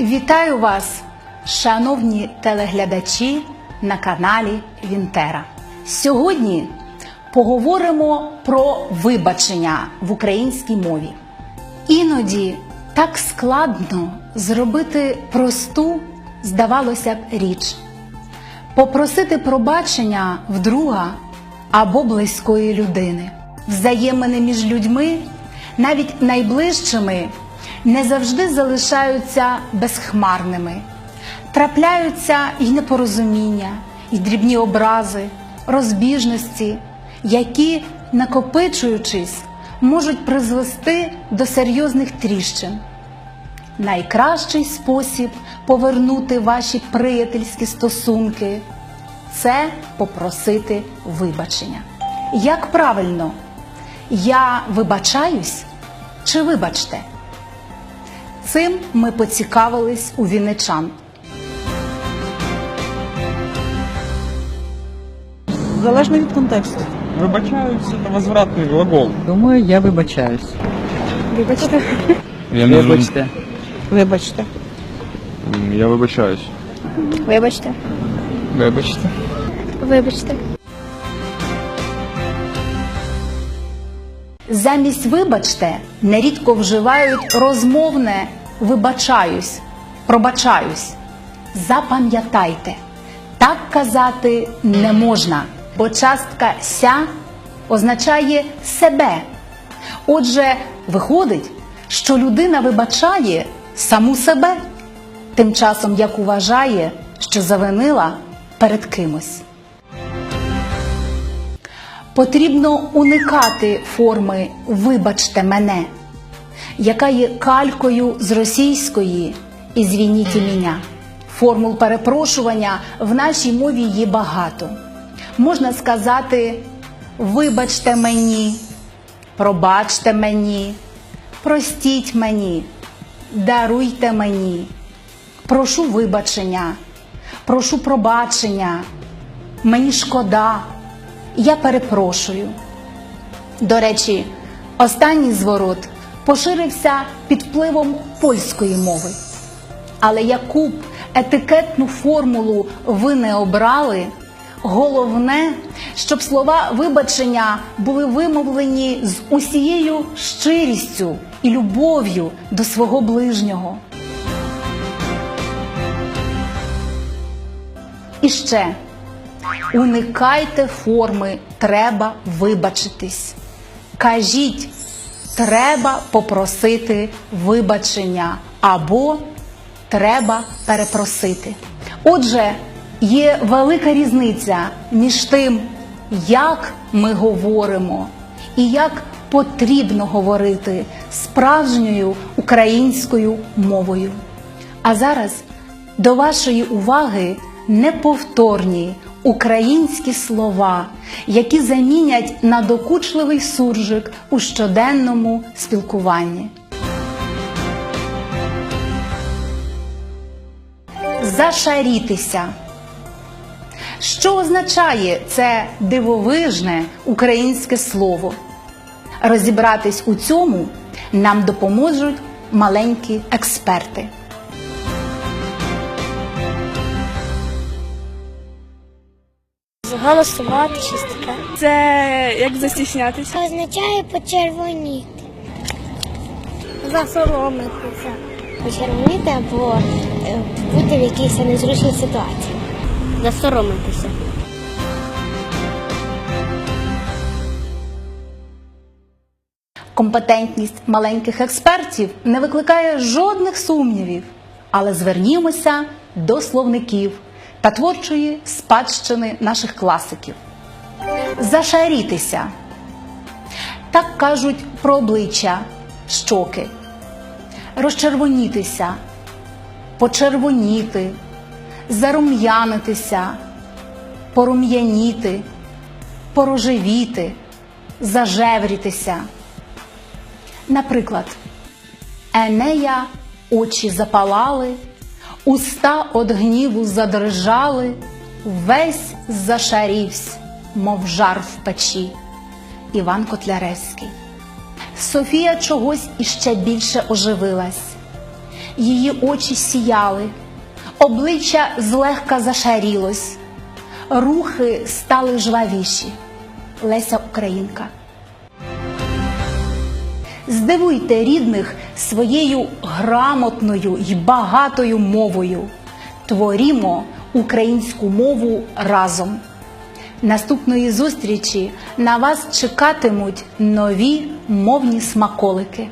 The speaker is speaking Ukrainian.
Вітаю вас, шановні телеглядачі на каналі Вінтера. Сьогодні поговоримо про вибачення в українській мові. Іноді так складно зробити просту, здавалося б, річ, попросити пробачення в друга або близької людини. Взаємини між людьми, навіть найближчими, не завжди залишаються безхмарними. Трапляються і непорозуміння, і дрібні образи, розбіжності, які, накопичуючись, можуть призвести до серйозних тріщин. Найкращий спосіб повернути ваші приятельські стосунки це попросити вибачення. Як правильно, я вибачаюсь чи вибачте? Цим ми поцікавились у вінничан. Залежно від контексту. Вибачаюсь, це возвратний глагол. Думаю, я вибачаюсь. Вибачте. Я не Вибачте. Вибачте. Я вибачаюсь. Вибачте. Вибачте. Вибачте. Замість вибачте нерідко вживають розмовне вибачаюсь, пробачаюсь. Запам'ятайте, так казати не можна, бо частка ся означає себе. Отже, виходить, що людина вибачає саму себе, тим часом як вважає, що завинила перед кимось. Потрібно уникати форми Вибачте мене, яка є калькою з російської «Ізвініть мене». Формул перепрошування в нашій мові є багато. Можна сказати Вибачте мені, пробачте мені, простіть мені, даруйте мені, прошу вибачення, прошу пробачення, мені шкода. Я перепрошую. До речі, останній зворот поширився під впливом польської мови. Але яку б етикетну формулу ви не обрали, головне, щоб слова вибачення були вимовлені з усією щирістю і любов'ю до свого ближнього. І ще уникайте форми треба вибачитись. Кажіть, треба попросити вибачення або треба перепросити. Отже, є велика різниця між тим, як ми говоримо і як потрібно говорити справжньою українською мовою. А зараз до вашої уваги неповторні українські слова, які замінять надокучливий суржик у щоденному спілкуванні. Зашарітися. Що означає це дивовижне українське слово? Розібратись у цьому нам допоможуть маленькі експерти. Голосувати щось таке. Це як застіснятися. означає почервоніти. Засоромитися. Почервоніти або е, бути в якійсь незручній ситуації. Засоромитися. Компетентність маленьких експертів не викликає жодних сумнівів, але звернімося до словників та творчої спадщини наших класиків. Зашарітися. Так кажуть про обличчя, щоки, розчервонітися, почервоніти, зарум'янитися, порум'яніти, порожевіти, зажеврітися. Наприклад, Енея очі запалали, уста од гніву задрижали, весь зашарівсь, мов жар в печі. Іван Котляревський. Софія чогось іще більше оживилась. її очі сіяли, обличчя злегка зашарілось, рухи стали жвавіші. Леся Українка. Здивуйте рідних своєю грамотною й багатою мовою. Творімо українську мову разом. Наступної зустрічі на вас чекатимуть нові мовні смаколики.